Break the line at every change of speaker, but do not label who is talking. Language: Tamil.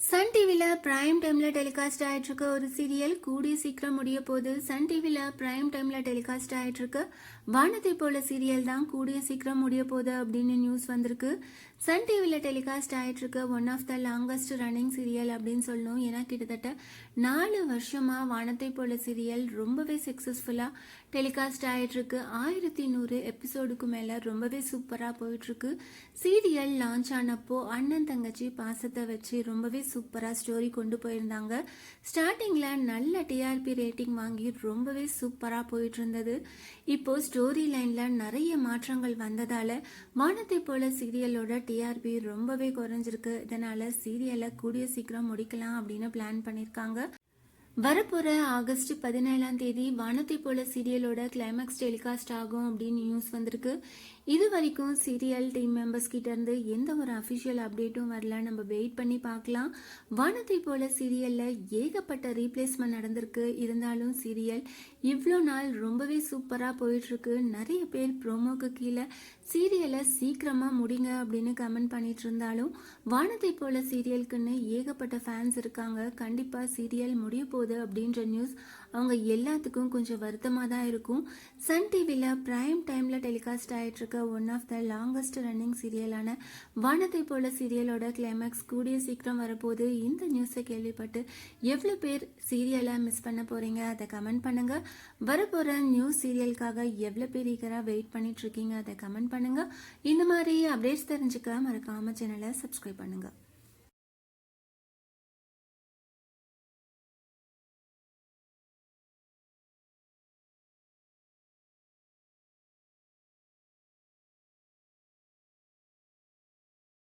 சன் டிவியில் ப்ரைம் டைமில் டெலிகாஸ்ட் ஆகிட்டுருக்க ஒரு சீரியல் கூடிய சீக்கிரம் முடிய போது சன் டிவியில் ப்ரைம் டைமில் டெலிகாஸ்ட் ஆகிட்டுருக்க வானத்தை போல சீரியல் தான். கூடிய சீக்கிரம் முடிய போகுது அப்படின்னு நியூஸ் வந்திருக்கு. சன் டிவியில் telecast ஆகிட்டுருக்க one of the longest running serial அப்படின்னு சொல்லணும். ஏன்னா கிட்டத்தட்ட நாலு வருஷமாக வானத்தை போல சீரியல் ரொம்பவே சக்ஸஸ்ஃபுல்லாக டெலிகாஸ்ட் ஆகிட்டுருக்கு ஆயிரத்தி நூறு எபிசோடுக்கு மேலே ரொம்பவே சூப்பராக போயிட்டுருக்கு. சீரியல் லான்ச் ஆனப்போ அண்ணன் தங்கச்சி பாசத்தை வச்சு ரொம்பவே சூப்பராக ஸ்டோரி கொண்டு போயிருந்தாங்க. ஸ்டார்டிங்கில் நல்ல டிஆர்பி ரேட்டிங் வாங்கி ரொம்பவே சூப்பராக போயிட்டு இருந்தது இப்போது ஸ்டோரி லைனில் நிறைய மாற்றங்கள் வந்ததால் வானத்தை போல சீரியலோட டிஆர்பி ரொம்பவே குறைஞ்சிருக்கு. இதனால் சீரியலை கூடிய சீக்கிரம் முடிக்கலாம் அப்படின்னு பிளான் பண்ணியிருக்காங்க வரப்போகிற ஆகஸ்ட் பதினேழாம் தேதி வானத்தை போல சீரியலோட கிளைமேக்ஸ் டெலிகாஸ்ட் ஆகும் அப்படின்னு நியூஸ் வந்திருக்கு. இது வரைக்கும் சீரியல் டீம் மெம்பர்ஸ் கிட்ட இருந்து எந்த ஒரு அஃபிஷியல் அப்டேட்டும் வரல. நம்ம வெயிட் பண்ணி பார்க்கலாம். வானத்தை போல சீரியலில் ஏகப்பட்ட ரீப்ளேஸ்மெண்ட் நடந்திருக்கு. இருந்தாலும் சீரியல் இவ்வளோ நாள் ரொம்பவே சூப்பராக போயிட்டுருக்கு. நிறைய பேர் ப்ரோமோக்கு கீழே சீரியலை சீக்கிரமாக முடிங்க அப்படின்னு கமெண்ட் பண்ணிட்டு இருந்தாலும் வானத்தை போல சீரியலுக்குன்னு ஏகப்பட்ட ஃபேன்ஸ் இருக்காங்க. கண்டிப்பாக சீரியல் முடிய போகுது அப்படின்ற நியூஸ் அவங்க எல்லாத்துக்கும் கொஞ்சம் வருத்தமாக தான் இருக்கும் சன் டிவியில் ப்ரைம் டைமில் telecast ஆகிட்டுருக்க one of the longest running சீரியலான வானத்தை போல சீரியலோட கிளைமேக்ஸ் கூடிய சீக்கிரம் வரப்போது இந்த நியூஸை கேள்விப்பட்டு எவ்வளோ பேர் சீரியலை மிஸ் பண்ண போகிறீங்க அதை கமெண்ட் பண்ணுங்கள் வரப்போகிற நியூஸ் சீரியலுக்காக எவ்வளோ பேர் ஈகராக வெயிட் பண்ணிட்டு இருக்கீங்க அதை கமெண்ட் பண்ணுங்கள் இந்த மாதிரி அப்டேட்ஸ் தெரிஞ்சுக்க மறக்காம சேனலை சப்ஸ்கிரைப் பண்ணுங்கள்